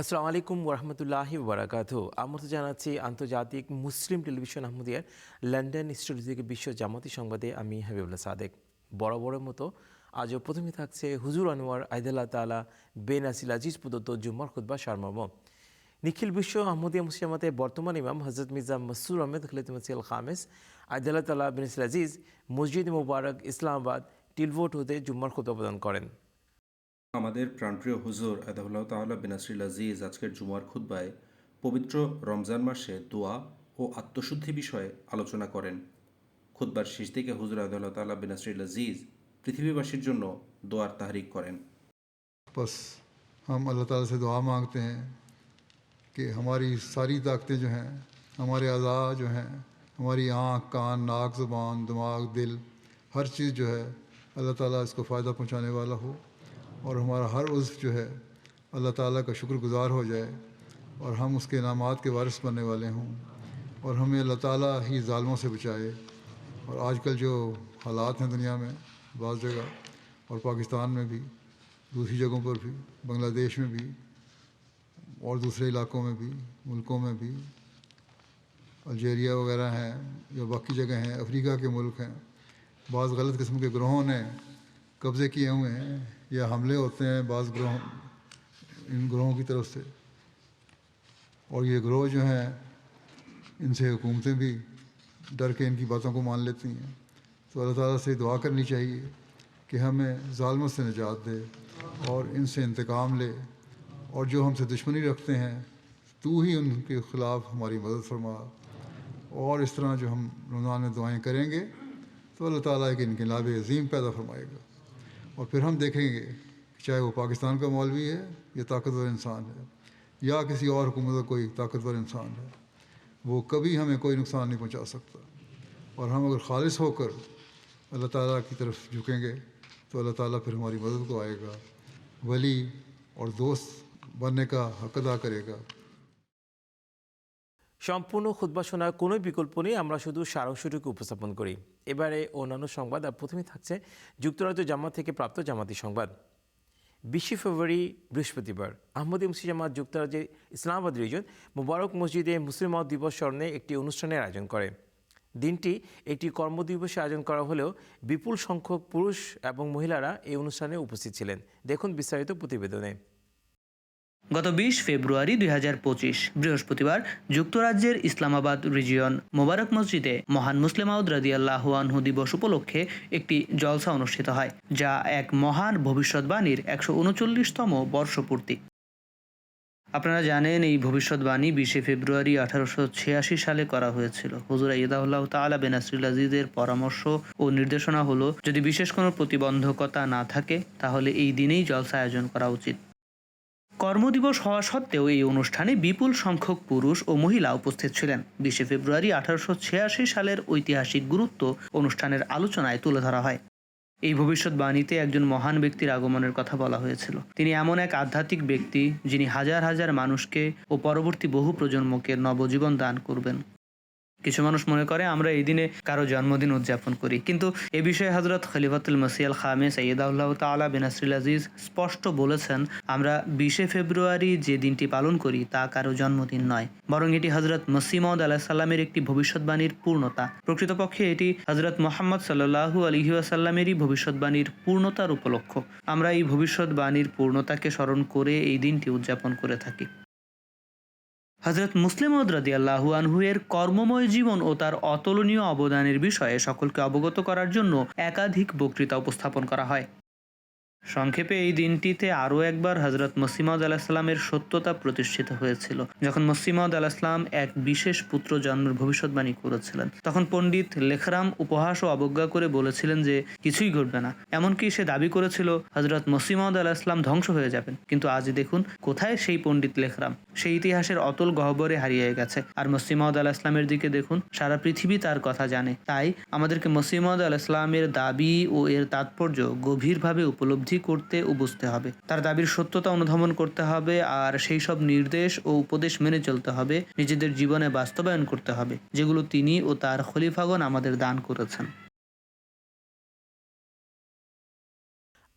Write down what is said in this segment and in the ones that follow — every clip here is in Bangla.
আসসালামু আলাইকুম ওরহমতুল্লাহি বারাকাত আমরা জানাচ্ছি, আন্তর্জাতিক মুসলিম টেলিভিশন আহমদিয়ার লন্ডন থেকে বিশ্ব জামাতি সংবাদে আমি হাবিবুল্লাহ সাদেক। বড় বড় মতো আজও প্রথমে থাকছে হুজুর আনোয়ার আইদুল্লাহ তালা বেন আসিল আজিজ প্রদত্ত জুম্মার খুদ্া সারমর্ম। নিখিল বিশ্ব আহমদিয়া মুসলিমাতের বর্তমান ইমাম হজরত মির্জা মসুর আহমেদ খলিত মসিল খামেস আইদুল্লাহ তালা বিন আসিল আজিজ মসজিদ মুবারক ইসলামাবাদ টিলভোট হতে জুম্মার খুদ্া প্রদান করেন। আমাদের প্রাণপ্রিয় হুজুর আদাহুল্লাহ তাল্লাহ বিনাসরিল আজিজ আজকের জুমার খুদ্বায় পবিত্র রমজান মাসে দোয়া ও আত্মশুদ্ধি বিষয়ে আলোচনা করেন খুদ্বার শেষ দিকে হুজুর আদাহুল্লাহ তাল্লাহ বিনাসরিল আজিজ পৃথিবীবাসীর জন্য দোয়ার তাহরিক করেন बस हम अल्लाह ताला से दुआ मांगते हैं कि हमारी सारी ताकतें जो हैं हमारे अज़ा जो हैं हमारी आँख कान नाक ज़ुबान दिमाग दिल हर चीज़ जो है अल्लाह ताला इसको फ़ायदा पहुँचाने वाला हो اور ہمارا ہر عزف جو ہے، اللہ تعالیٰ کا شکر گزار ہو جائے اور ہم اس کے انعامات کے وارث بننے والے ہوں اور ہمیں اللہ تعالیٰ ہی ظالموں سے بچائے۔ اور آج کل جو حالات ہیں دنیا میں بعض جگہ، اور پاکستان میں بھی، دوسری جگہوں پر بھی، بنگلہ دیش میں بھی، اور دوسرے علاقوں میں بھی، ملکوں میں بھی، الجیریا وغیرہ ہیں یا باقی جگہ ہیں، افریقہ کے ملک ہیں، بعض غلط قسم کے گروہوں نے قبضے کیے ہوئے ہیں۔ یا حملے ہوتے ہیں بعض گروہ، ان گروہوں کی طرف سے۔ اور یہ گروہ جو ہیں، ان سے حکومتیں بھی ڈر کے ان کی باتوں کو مان لیتی ہیں۔ تو اللہ تعالیٰ سے دعا کرنی چاہیے کہ ہمیں ظالمت سے نجات دے اور ان سے انتقام لے۔ اور جو ہم سے دشمنی رکھتے ہیں، تو ہی ان کے خلاف ہماری مدد فرما۔ اور اس طرح جو ہم رمضان میں دعائیں کریں گے، تو اللہ تعالیٰ ایک انقلاب عظیم پیدا فرمائے گا۔ اور پھر ہم دیکھیں گے چاہے وہ پاکستان کا مولوی ہے یا طاقتور انسان ہے یا کسی اور حکومت کا کوئی طاقتور انسان ہے، وہ کبھی ہمیں کوئی نقصان نہیں پہنچا سکتا۔ اور ہم اگر خالص ہو کر اللہ تعالیٰ کی طرف جھکیں گے تو اللہ تعالیٰ پھر ہماری مدد کو آئے گا، ولی اور دوست بننے کا حق ادا کرے گا۔ সম্পূর্ণ খুদ্া শোনার কোনো বিকল্প নেই, আমরা শুধু সারাংশটুকু উপস্থাপন করি। এবারে অন্যান্য সংবাদ, আর প্রথমে থাকছে যুক্তরাজ্য জামাত থেকে প্রাপ্ত জামাতি সংবাদ। বিশে ফেব্রুয়ারি, বৃহস্পতিবার, আহমদ মুসলিম জামাত যুক্তরাজ্যের ইসলামাবাদ রিজন, মুবারক মসজিদে মুসলিম দিবস স্মরণে একটি অনুষ্ঠানের আয়োজন করে। দিনটি একটি কর্মদিবসে আয়োজন করা হলেও বিপুল সংখ্যক পুরুষ এবং মহিলারা এই অনুষ্ঠানে উপস্থিত ছিলেন। দেখুন বিস্তারিত প্রতিবেদনে। গত বিশ ফেব্রুয়ারি দুই হাজার পঁচিশ বৃহস্পতিবার যুক্তরাজ্যের ইসলামাবাদ রিজিয়ন মোবারক মসজিদে মহান মুসলিম আউদ রাদিয়াল্লাহ আনহু দিবস উপলক্ষে একটি জলসা অনুষ্ঠিত হয়, যা এক মহান ভবিষ্যৎবাণীর একশো উনচল্লিশতম বর্ষপূর্তি। আপনারা জানেন, এই ভবিষ্যৎবাণী বিশে ফেব্রুয়ারি আঠারোশো ছিয়াশি সালে করা হয়েছিল। হুজুর ইদাহুল্লাহ তালা বেনাসরুল আজিজের পরামর্শ ও নির্দেশনা হলো, যদি বিশেষ কোনো প্রতিবন্ধকতা না থাকে, তাহলে এই দিনেই জলসা আয়োজন করা উচিত। কর্মদিবস হওয়া সত্ত্বেও এই অনুষ্ঠানে বিপুল সংখ্যক পুরুষ ও মহিলা উপস্থিত ছিলেন। বিশে ফেব্রুয়ারি আঠারোশো ছিয়াশি সালের ঐতিহাসিক গুরুত্ব অনুষ্ঠানের আলোচনায় তুলে ধরা হয়। এই ভবিষ্যৎবাণীতে একজন মহান ব্যক্তির আগমনের কথা বলা হয়েছিল। তিনি এমন এক আধ্যাত্মিক ব্যক্তি যিনি হাজার হাজার মানুষকে ও পরবর্তী বহু প্রজন্মকে নবজীবন দান করবেন। কিছু মানুষ মনে করে, আমরা এই দিনে কারও জন্মদিন উদযাপন করি। কিন্তু এ বিষয়ে হজরত খলিফাতুল মসিয়াল খামে সৈয়দাউল্লাহ তালা বিনাসরুল আজিজ স্পষ্ট বলেছেন, আমরা বিশে ফেব্রুয়ারি যে দিনটি পালন করি তা কারও জন্মদিন নয়, বরং এটি হজরত মসিমদ আলাহ সাল্লামের একটি ভবিষ্যৎবাণীর পূর্ণতা। প্রকৃতপক্ষে এটি হজরত মোহাম্মদ সাল্লাহু আলহিউসাল্লামেরই ভবিষ্যৎবাণীর পূর্ণতার উপলক্ষ। আমরা এই ভবিষ্যৎবাণীর পূর্ণতাকে স্মরণ করে এই দিনটি উদযাপন করে থাকি। হজরত মুসলিম রাদি আল্লাহু আনহুয়ের কর্মময় জীবন ও তার অতুলনীয় অবদানের বিষয়ে সকলকে অবগত করার জন্য একাধিক বক্তৃতা উপস্থাপন করা হয়। সংক্ষেপে এই দিনটিতে আরও একবার হজরত মসিমদ আলাহিসাল্লামের সত্যতা প্রতিষ্ঠিত হয়েছিল, যখন মসিমদ আলাহিসাম এক বিশেষ পুত্র জন্মের ভবিষ্যৎবাণী করেছিলেন। তখন পণ্ডিত লেখরাম উপহাস ও অবজ্ঞা করে বলেছিলেন যে, কিছুই ঘটবে না। এমনকি সে দাবি করেছিল হজরত মসিমদ আলাহিসাম ধ্বংস হয়ে যাবেন। কিন্তু আজ দেখুন, কোথায় সেই পণ্ডিত লেখরাম? সেই ইতিহাসের অতল গহ্বরে হারিয়ে গেছে। আর মসিমদ আলাহ ইসলামের দিকে দেখুন, সারা পৃথিবী তার কথা জানে। তাই আমাদেরকে মসিমদ আলাহ ইসলামের দাবি ও এর তাৎপর্য গভীরভাবে উপলব্ধি করতে ও বুঝতে হবে। তার দাবির সত্যতা অনুধাবন করতে হবে আর সেই সব নির্দেশ ও উপদেশ মেনে চলতে হবে। নিজেদের জীবনে বাস্তবায়ন করতে হবে, যেগুলো তিনি ও তার খলিফাগণ আমাদের দান করেছেন।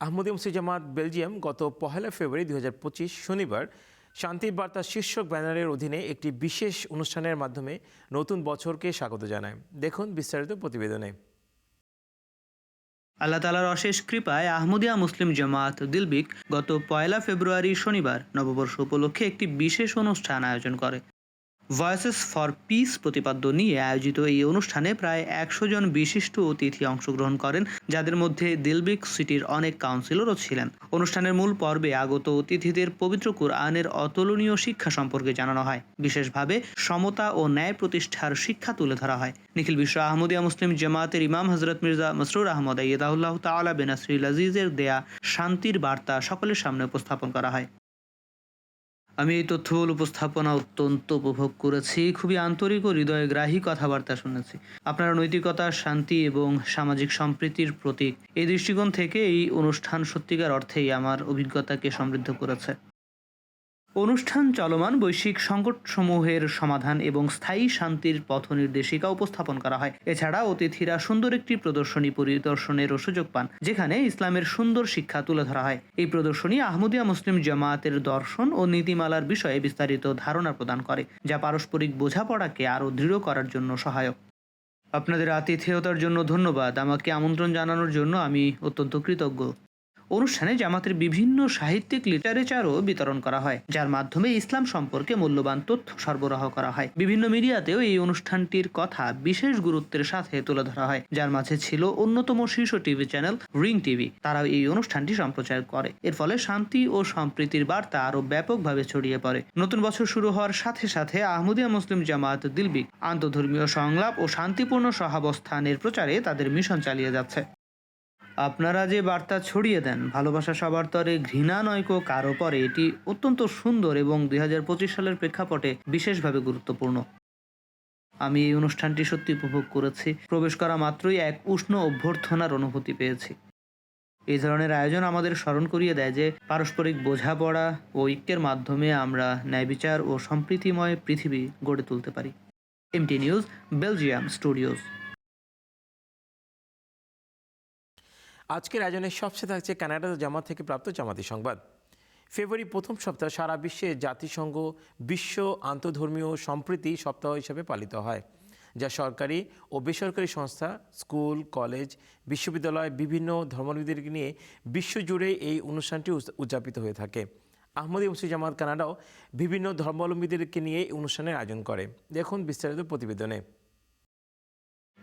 আহমদী মুসলিম জামাত বেলজিয়াম গত পহেলা ফেব্রুয়ারি দুই হাজার পঁচিশ শনিবার শান্তির বার্তা শীর্ষক ব্যানারের অধীনে একটি বিশেষ অনুষ্ঠানের মাধ্যমে নতুন বছরকে স্বাগত জানায়। দেখুন বিস্তারিত প্রতিবেদনে। আল্লাহ তালার অশেষ কৃপায় আহমদিয়া মুসলিম জামাত দিলবিক গত পয়লা ফেব্রুয়ারি শনিবার নববর্ষ উপলক্ষে একটি বিশেষ অনুষ্ঠান আয়োজন করে। ভয়েসেস ফর পিস প্রতিপাদ্য নিয়ে আয়োজিত এই অনুষ্ঠানে প্রায় একশো জন বিশিষ্ট অতিথি অংশগ্রহণ করেন, যাদের মধ্যে দিলবিক সিটির অনেক কাউন্সিলরও ছিলেন। অনুষ্ঠানের মূল পর্বে আগত অতিথিদের পবিত্র কুরআনের অতুলনীয় শিক্ষা সম্পর্কে জানানো হয়। বিশেষভাবে সমতা ও ন্যায় প্রতিষ্ঠার শিক্ষা তুলে ধরা হয়। নিখিল বিশ্ব আহমদিয়া মুসলিম জামাতের ইমাম হজরত মির্জা মসরুর আহমদ আইয়দাউল্লাহ তাআলা বেনাসরিল আজিজের দেয়া শান্তির বার্তা সকলের সামনে উপস্থাপন করা হয়। আমি এই তথ্যবল উপস্থাপনা অত্যন্ত উপভোগ করেছি, খুবই আন্তরিক ও হৃদয়গ্রাহী কথাবার্তা শুনেছি। আপনারা নৈতিকতা, শান্তি এবং সামাজিক সম্প্রীতির প্রতীক। এই দৃষ্টিকোণ থেকে এই অনুষ্ঠান সত্যিকার অর্থেই আমার অভিজ্ঞতাকে সমৃদ্ধ করেছে। অনুষ্ঠান চলমান বৈশ্বিক সংকটসমূহের সমাধান এবং স্থায়ী শান্তির পথ নির্দেশিকা উপস্থাপন করা হয়। এছাড়া অতিথিরা সুন্দর একটি প্রদর্শনী পরিদর্শনেরও সুযোগ পান, যেখানে ইসলামের সুন্দর শিক্ষা তুলে ধরা হয়। এই প্রদর্শনী আহমদিয়া মুসলিম জামায়াতের দর্শন ও নীতিমালার বিষয়ে বিস্তারিত ধারণা প্রদান করে, যা পারস্পরিক বোঝাপড়াকে আরও দৃঢ় করার জন্য সহায়ক। আপনাদের আতিথেয়তার জন্য ধন্যবাদ। আমাকে আমন্ত্রণ জানানোর জন্য আমি অত্যন্ত কৃতজ্ঞ। অনুষ্ঠানে জামাতের বিভিন্ন সাহিত্যিক লিটারেচারও বিতরণ করা হয়, যার মাধ্যমে ইসলাম সম্পর্কে মূল্যবান তথ্য সরবরাহ করা হয়। বিভিন্ন মিডিয়াতেও এই অনুষ্ঠানটির কথা বিশেষ গুরুত্বের সাথে তুলে ধরা হয়, যার মাঝে ছিল অন্যতম শীর্ষ টিভি চ্যানেল রিং টিভি। তারাও এই অনুষ্ঠানটি সম্প্রচার করে। এর ফলে শান্তি ও সম্প্রীতির বার্তা আরও ব্যাপকভাবে ছড়িয়ে পড়ে। নতুন বছর শুরু হওয়ার সাথে সাথে আহমদিয়া মুসলিম জামাত দিলবিক আন্তধর্মীয় সংলাপ ও শান্তিপূর্ণ সহাবস্থানের প্রচারে তাদের মিশন চালিয়ে যাচ্ছে। আপনারা যে বার্তা ছড়িয়ে দেন, ভালোবাসা সবার তরে, ঘৃণা নয়কো কারও পরে, এটি অত্যন্ত সুন্দর এবং দুই হাজার পঁচিশ সালের প্রেক্ষাপটে বিশেষভাবে গুরুত্বপূর্ণ। আমি এই অনুষ্ঠানটি সত্যি উপভোগ করেছি। প্রবেশ করা মাত্রই এক উষ্ণ অভ্যর্থনার অনুভূতি পেয়েছি। এই ধরনের আয়োজন আমাদের স্মরণ করিয়ে দেয় যে, পারস্পরিক বোঝাপড়া ও ঐক্যের মাধ্যমে আমরা ন্যায়বিচার ও সম্প্রীতিময় পৃথিবী গড়ে তুলতে পারি। MT news, Belgium studios. আজকের আয়োজনের সবচেয়ে থাকছে কানাডা জামাত থেকে প্রাপ্ত জামাতি সংবাদ। ফেব্রুয়ারি প্রথম সপ্তাহ সারা বিশ্বে জাতিসংঘ, বিশ্ব আন্তধর্মীয় সম্প্রীতি সপ্তাহ হিসেবে পালিত হয়, যা সরকারি ও বেসরকারি সংস্থা, স্কুল, কলেজ, বিশ্ববিদ্যালয়, বিভিন্ন ধর্মাবলম্বীদেরকে নিয়ে বিশ্বজুড়ে এই অনুষ্ঠানটি উদযাপিত হয়ে থাকে। আহমদী জামাত কানাডাও বিভিন্ন ধর্মাবলম্বীদেরকে নিয়ে এই অনুষ্ঠানের আয়োজন করে। দেখুন বিস্তারিত প্রতিবেদনে।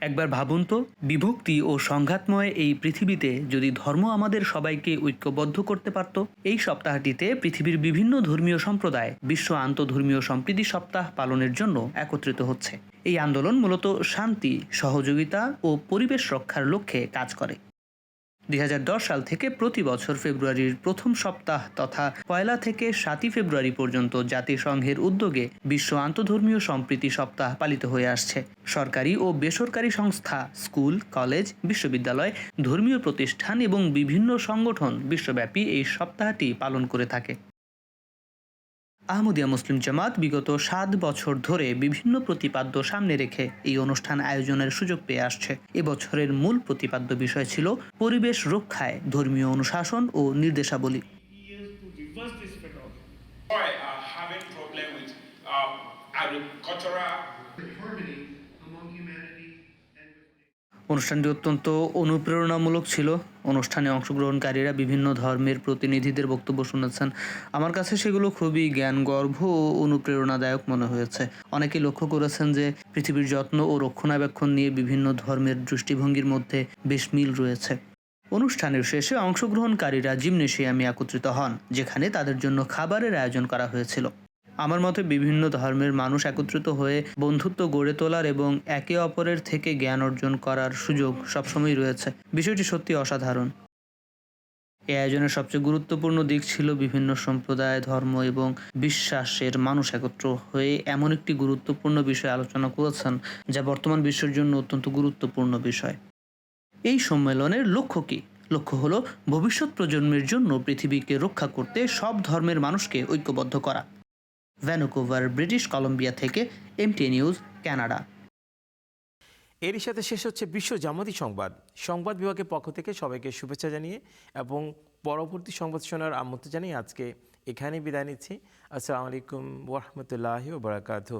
একবার ভাবুন তো, বিভক্তি ও সংঘাতময় এই পৃথিবীতে যদি ধর্ম আমাদের সবাইকে ঐক্যবদ্ধ করতে পারত, এই সপ্তাহটিতে পৃথিবীর বিভিন্ন ধর্মীয় সম্প্রদায় বিশ্ব আন্তধর্মীয় সম্প্রীতি সপ্তাহ পালনের জন্য একত্রিত হচ্ছে। এই আন্দোলন মূলত শান্তি, সহযোগিতা ও পরিবেশ রক্ষার লক্ষ্যে কাজ করে। দুই হাজার দশ সাল থেকে প্রতি বছর ফেব্রুয়ারির প্রথম সপ্তাহ তথা পয়লা থেকে সাতই ফেব্রুয়ারি পর্যন্ত জাতিসংঘের উদ্যোগে বিশ্ব আন্তধর্মীয় সম্প্রীতি সপ্তাহ পালিত হয়ে আসছে। সরকারি ও বেসরকারি সংস্থা, স্কুল, কলেজ, বিশ্ববিদ্যালয়, ধর্মীয় প্রতিষ্ঠান এবং বিভিন্ন সংগঠন বিশ্বব্যাপী এই সপ্তাহটি পালন করে থাকে। আহমদিয়া মুসলিম জামাত বিগত সাত বছর ধরে বিভিন্ন প্রতিপাদ্য সামনে রেখে এই অনুষ্ঠান আয়োজনের সুযোগ পেয়ে আসছে। এবছরের মূল প্রতিপাদ্য বিষয় ছিল পরিবেশ রক্ষায় ধর্মীয় অনুশাসন ও নির্দেশাবলী। Years অনুষ্ঠানটি অত্যন্ত অনুপ্রেরণামূলক ছিল। অনুষ্ঠানে অংশগ্রহণকারীরা বিভিন্ন ধর্মের প্রতিনিধিদের বক্তব্য শুনেছেন। আমার কাছে সেগুলো খুবই জ্ঞানগর্ভ ও অনুপ্রেরণাদায়ক মনে হয়েছে। অনেকে লক্ষ্য করেছেন যে পৃথিবীর যত্ন ও রক্ষণাবেক্ষণ নিয়ে বিভিন্ন ধর্মের দৃষ্টিভঙ্গির মধ্যে বেশ মিল রয়েছে। অনুষ্ঠানের শেষে অংশগ্রহণকারীরা জিমনেশিয়ামে একত্রিত হন, যেখানে তাদের জন্য খাবারের আয়োজন করা হয়েছিল। আমার মতে বিভিন্ন ধর্মের মানুষ একত্রিত হয়ে বন্ধুত্ব গড়ে তোলার এবং একে অপরের থেকে জ্ঞান অর্জন করার সুযোগ সবসময় রয়েছে। বিষয়টি সত্যি অসাধারণ। এই আয়োজনের সবচেয়ে গুরুত্বপূর্ণ দিক ছিল বিভিন্ন সম্প্রদায়, ধর্ম এবং বিশ্বাসের মানুষ একত্র হয়ে এমন একটি গুরুত্বপূর্ণ বিষয় আলোচনা করেছেন, যা বর্তমান বিশ্বের জন্য অত্যন্ত গুরুত্বপূর্ণ বিষয়। এই সম্মেলনের লক্ষ্য কি? লক্ষ্য হলো ভবিষ্যৎ প্রজন্মের জন্য পৃথিবীকে রক্ষা করতে সব ধর্মের মানুষকে ঐক্যবদ্ধ করা। ভ্যানুকুভার, ব্রিটিশ কলম্বিয়া থেকে এমটি নিউজ কানাডা এরই সাথে শেষ হচ্ছে বিশ্ব জামাতি সংবাদ। সংবাদ বিভাগের পক্ষ থেকে সবাইকে শুভেচ্ছা জানিয়ে এবং পরবর্তী সংবাদ শোনার আমন্ত্রণ জানিয়ে আজকে এখানেই বিদায় নিচ্ছি। আসসালামু আলাইকুম ওরহমতুল্লাহ ওবরাকাতু